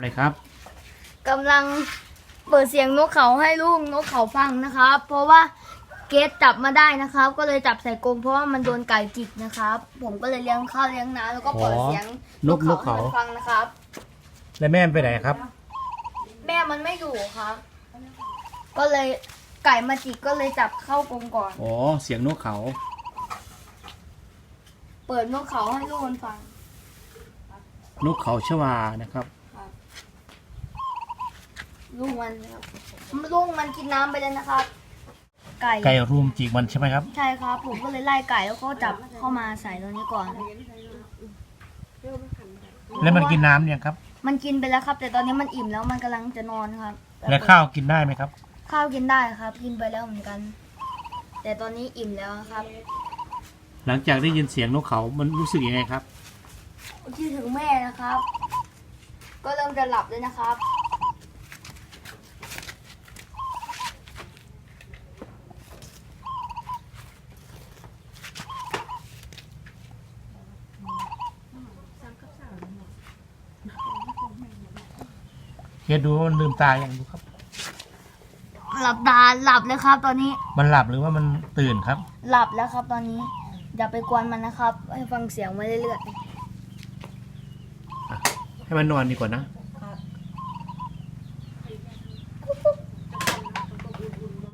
อะไรครับกำลังเปิดเสียงนกเขาให้ลูกนกเขาฟังนะครับ เพราะว่าเกสจับมาได้นะครับ ก็เลยจับใส่กรงเพราะว่ามันโดนไก่จิกนะครับ ผมก็เลยเลี้ยงข้าวเลี้ยงน้ำแล้วก็เปิดเสียงนกนกเขาให้มันฟังนะครับ แล้วแม่มันไปไหนครับ แม่มันไม่อยู่ครับ ก็เลยไก่มาจิกก็เลยจับเข้ากรงก่อน อ๋อ เสียงนกเขา เปิดนกเขาให้ลูกมันฟัง นกเขาชวานะครับ ลูกมันนะครับลูกมันกินน้ำไปแล้วนะครับ ไก่ ไก่รุมจิกมันใช่ไหมครับ ใช่ครับ ผมก็เลยไล่ไก่แล้วก็จับเข้ามาใส่ตรงนี้ก่อน แล้วมันกินน้ำยังครับ มันกินไปแล้วครับ แต่ตอนนี้มันอิ่มแล้วมันกำลังจะนอนครับแล้วข้าวกินได้ไหมครับ ข้าวกินได้ครับ กินไปแล้วเหมือนกัน แต่ตอนนี้อิ่มแล้วครับ หลังจากได้ยินเสียงนกเขามันรู้สึกยังไงครับ คิดถึงแม่นะครับ ก็เริ่มจะหลับเลยนะครับ เฮียดูว่ามันลืมตาอย่างดูครับ หลับตาหลับเลยครับ ตอนนี้มันหลับหรือว่ามันตื่นครับ หลับแล้วครับ ตอนนี้อย่าไปกวนมันนะครับ ให้ฟังเสียงไว้เรื่อยให้มันนอนดีกว่านะๆ